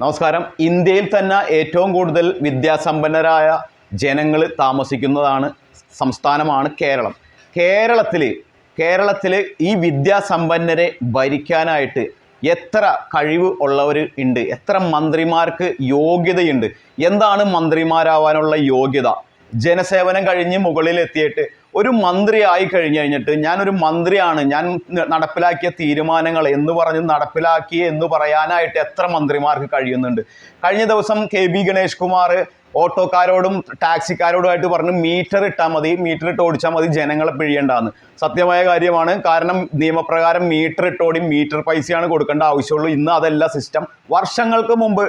നമസ്കാരം. ഇന്ത്യയിൽ തന്നെ ഏറ്റവും കൂടുതൽ വിദ്യാസമ്പന്നരായ ജനങ്ങൾ താമസിക്കുന്നതാണ് സംസ്ഥാനമാണ് കേരളം. കേരളത്തിൽ കേരളത്തിൽ ഈ വിദ്യാസമ്പന്നരെ ഭരിക്കാനായിട്ട് എത്ര കഴിവ് ഉള്ളവർ ഉണ്ട് എത്ര മന്ത്രിമാർക്ക് യോഗ്യതയുണ്ട്? എന്താണ് മന്ത്രിമാരാവാനുള്ള യോഗ്യത? ജനസേവനം കഴിഞ്ഞ് മുകളിൽ എത്തിയിട്ട് ഒരു മന്ത്രി ആയി കഴിഞ്ഞു കഴിഞ്ഞിട്ട് ഞാനൊരു മന്ത്രിയാണ്. ഞാൻ നടപ്പിലാക്കിയ തീരുമാനങ്ങൾ എന്ന് പറഞ്ഞ് നടപ്പിലാക്കി എന്ന് പറയാനായിട്ട് എത്ര മന്ത്രിമാർക്ക് കഴിയുന്നുണ്ട്? കഴിഞ്ഞ ദിവസം കെ ബി ഗണേഷ് കുമാർ ഓട്ടോക്കാരോടും ടാക്സിക്കാരോടുമായിട്ട് പറഞ്ഞു മീറ്റർ ഇട്ടാൽ മതി മീറ്റർ ഇട്ട് ഓടിച്ചാൽ മതി ജനങ്ങളെ പിഴിയേണ്ടതെന്ന് സത്യമായ കാര്യമാണ്. കാരണം നിയമപ്രകാരം മീറ്റർ ഇട്ടോടി മീറ്റർ പൈസയാണ് കൊടുക്കേണ്ട ആവശ്യമുള്ളൂ. ഇന്ന് അതല്ല സിസ്റ്റം വർഷങ്ങൾക്ക് മുമ്പ്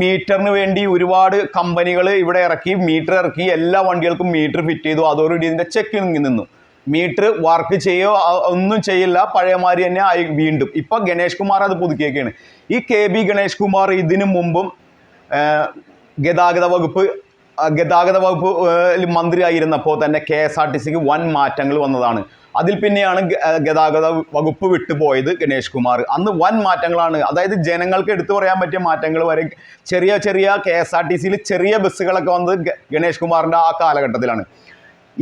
മീറ്ററിന് വേണ്ടി ഒരുപാട് കമ്പനികൾ ഇവിടെ ഇറക്കി മീറ്റർ ഇറക്കി എല്ലാ വണ്ടികൾക്കും മീറ്റർ ഫിറ്റ് ചെയ്തു. അതോടുകൂടി ഇതിന്റെ ചെക്കിങ് നിന്നു മീറ്റർ വർക്ക് ചെയ്യോ ഒന്നും ചെയ്യില്ല. പഴയമാതിരി തന്നെ ആയി വീണ്ടും. ഇപ്പൊ ഗണേഷ് കുമാർ അത് പുതുക്കിയൊക്കെയാണ് ഈ കെ ബി ഗണേഷ് കുമാർ ഇതിനു മുമ്പും ഗതാഗത വകുപ്പ് ഗതാഗത വകുപ്പ് മന്ത്രി മന്ത്രിയായിരുന്നപ്പോൾ തന്നെ കെ എസ് ആർ ടി സിക്ക് വൻ മാറ്റങ്ങൾ വന്നതാണ്. അതിൽ പിന്നെയാണ് ഗതാഗത വകുപ്പ് വിട്ടുപോയത് ഗണേഷ് കുമാർ. അന്ന് വൻ മാറ്റങ്ങളാണ്. അതായത് ജനങ്ങൾക്ക് എടുത്തു പറയാൻ പറ്റിയ മാറ്റങ്ങൾ വരെ ചെറിയ ചെറിയ കെ എസ് ആർ ടി സിയിൽ ചെറിയ ബസ്സുകളൊക്കെ വന്നത് ഗണേഷ് കുമാറിന്റെ ആ കാലഘട്ടത്തിലാണ്.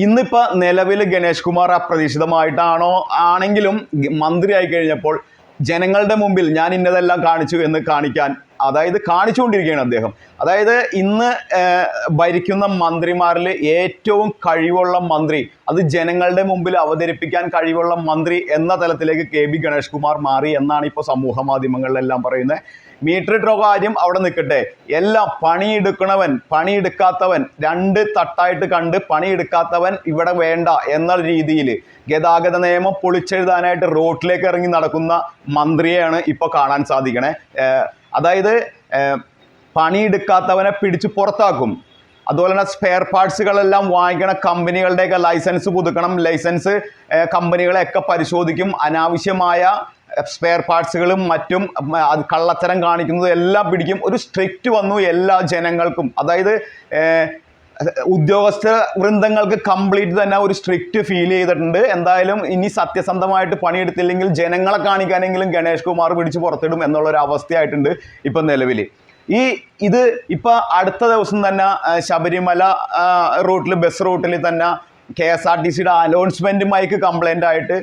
ഇന്നിപ്പോൾ നിലവിൽ ഗണേഷ് കുമാർ അപ്രതീക്ഷിതമായിട്ടാണോ ആണെങ്കിലും മന്ത്രി മന്ത്രിയായി കഴിഞ്ഞപ്പോൾ ജനങ്ങളുടെ മുമ്പിൽ ഞാൻ ഇന്നതെല്ലാം കാണിച്ചു എന്ന് കാണിക്കാൻ അതായത് കാണിച്ചുകൊണ്ടിരിക്കുകയാണ് അദ്ദേഹം. അതായത് ഇന്ന് ഭരിക്കുന്ന മന്ത്രിമാരിൽ ഏറ്റവും കഴിവുള്ള മന്ത്രി അത് ജനങ്ങളുടെ മുമ്പിൽ അവതരിപ്പിക്കാൻ കഴിവുള്ള മന്ത്രി എന്ന തലത്തിലേക്ക് കെ ബി ഗണേഷ് കുമാർ മാറി എന്നാണ് ഇപ്പോൾ സമൂഹ മാധ്യമങ്ങളിലെല്ലാം പറയുന്നത്. മീറ്റർ കാര്യം അവിടെ നിൽക്കട്ടെ. എല്ലാം പണിയെടുക്കണവൻ പണിയെടുക്കാത്തവൻ രണ്ട് തട്ടായിട്ട് കണ്ട് പണിയെടുക്കാത്തവൻ ഇവിടെ വേണ്ട എന്ന രീതിയിൽ ഗതാഗത നിയമം പൊളിച്ചെഴുതാനായിട്ട് റോട്ടിലേക്ക് ഇറങ്ങി നടക്കുന്ന മന്ത്രിയെയാണ് ഇപ്പോൾ കാണാൻ സാധിക്കണേ. അതായത് പണിയെടുക്കാത്തവനെ പിടിച്ച് പുറത്താക്കും. അതുപോലെ തന്നെ സ്പെയർ പാർട്സുകളെല്ലാം വാങ്ങിക്കണ കമ്പനികളുടെയൊക്കെ ലൈസൻസ് പുതുക്കണം. ലൈസൻസ് കമ്പനികളെയൊക്കെ പരിശോധിക്കും. അനാവശ്യമായ സ്പെയർ പാർട്സുകളും മറ്റും അത് കള്ളത്തരം കാണിക്കുന്നതും എല്ലാം പിടിക്കും. ഒരു സ്ട്രിക്റ്റ് വന്നു എല്ലാ ജനങ്ങൾക്കും. അതായത് ഉദ്യോഗസ്ഥ വൃന്ദങ്ങൾക്ക് കംപ്ലീറ്റ് തന്നെ ഒരു സ്ട്രിക്റ്റ് ഫീൽ ചെയ്തിട്ടുണ്ട്. എന്തായാലും ഇനി സത്യസന്ധമായിട്ട് പണിയെടുത്തില്ലെങ്കിൽ ജനങ്ങളെ കാണിക്കാനെങ്കിലും ഗണേഷ് കുമാർ പിടിച്ച് പുറത്തിടും എന്നുള്ള ഒരു അവസ്ഥയായിട്ടുണ്ട് ഇപ്പം നിലവിൽ ഈ ഇത് ഇപ്പൊ അടുത്ത ദിവസം തന്നെ ശബരിമല റൂട്ടിൽ ബസ് റൂട്ടിൽ തന്നെ കെ എസ് ആർ ടി സിയുടെ അനൗൺസ്മെന്റ് മൈക്ക് കംപ്ലൈന്റ് ആയിട്ട്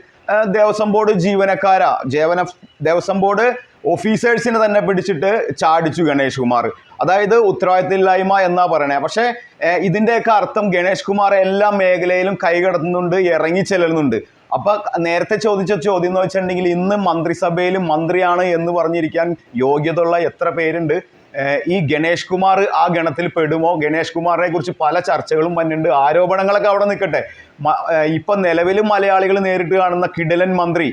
ദേവസ്വം ബോർഡ് ജീവനക്കാരാ ജീവന ദേവസ്വം ബോർഡ് ഓഫീസേഴ്സിനെ തന്നെ പിടിച്ചിട്ട് ചാടിച്ചു ഗണേഷ് കുമാർ. അതായത് ഉത്തരവാദിത്തമില്ലായ്മ എന്നാ പറയണേ. പക്ഷേ ഇതിന്റെയൊക്കെ അർത്ഥം ഗണേഷ് കുമാർ എല്ലാ മേഖലയിലും കൈകടത്തുന്നുണ്ട് ഇറങ്ങി ചെല്ലുന്നുണ്ട്. അപ്പൊ നേരത്തെ ചോദിച്ച ചോദ്യം എന്ന് വെച്ചിട്ടുണ്ടെങ്കിൽ ഇന്ന് മന്ത്രിസഭയിൽ മന്ത്രിയാണ് എന്ന് പറഞ്ഞിരിക്കാൻ യോഗ്യതയുള്ള എത്ര പേരുണ്ട്? ഈ ഗണേഷ് കുമാർ ആ ഗണത്തിൽ പെടുമോ? ഗണേഷ് കുമാറിനെ കുറിച്ച് പല ചർച്ചകളും വന്നിട്ടുണ്ട്. ആരോപണങ്ങളൊക്കെ അവിടെ നിൽക്കട്ടെ. ഇപ്പൊ നിലവിൽ മലയാളികൾ നേരിട്ട് കാണുന്ന കിടലൻ മന്ത്രി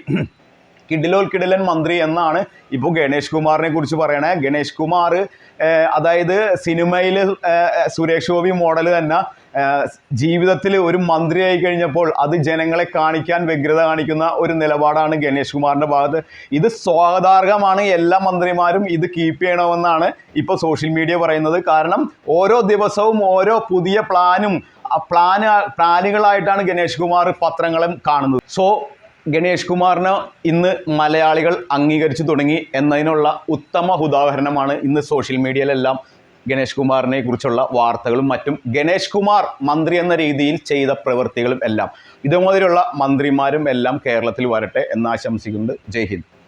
കിഡിലോൽ കിടിലൻ മന്ത്രി എന്നാണ് ഇപ്പോൾ ഗണേഷ് കുമാറിനെ കുറിച്ച് പറയണേ. ഗണേഷ് കുമാർ അതായത് സിനിമയിൽ സുരേഷ് ഗോപി മോഡൽ തന്നെ ജീവിതത്തിൽ ഒരു മന്ത്രിയായി കഴിഞ്ഞപ്പോൾ അത് ജനങ്ങളെ കാണിക്കാൻ വ്യഗ്രത കാണിക്കുന്ന ഒരു നിലപാടാണ് ഗണേഷ് കുമാറിന്റെ ഭാഗത്ത്. ഇത് സ്വാഗതാർഹമാണ് എല്ലാ മന്ത്രിമാരും ഇത് കീപ്പ് ചെയ്യണമെന്നാണ് ഇപ്പോൾ സോഷ്യൽ മീഡിയ പറയുന്നത്. കാരണം ഓരോ ദിവസവും ഓരോ പുതിയ പ്ലാനും പ്ലാന് പ്ലാനുകളായിട്ടാണ് ഗണേഷ് കുമാർ പത്രങ്ങളും കാണുന്നത്. സോ ഗണേഷ് കുമാറിന് ഇന്ന് മലയാളികൾ അംഗീകരിച്ചു തുടങ്ങി എന്നതിനുള്ള ഉത്തമ ഉദാഹരണമാണ് ഇന്ന് സോഷ്യൽ മീഡിയയിലെല്ലാം ഗണേഷ് കുമാറിനെ കുറിച്ചുള്ള വാർത്തകളും മറ്റും. ഗണേഷ് കുമാർ മന്ത്രി എന്ന രീതിയിൽ ചെയ്ത പ്രവൃത്തികളും എല്ലാം. ഇതുമാതിരിയുള്ള മന്ത്രിമാരും എല്ലാം കേരളത്തിൽ വരട്ടെ എന്ന് ആശംസിക്കുന്നുണ്ട് ജയ് ഹിന്ദ്.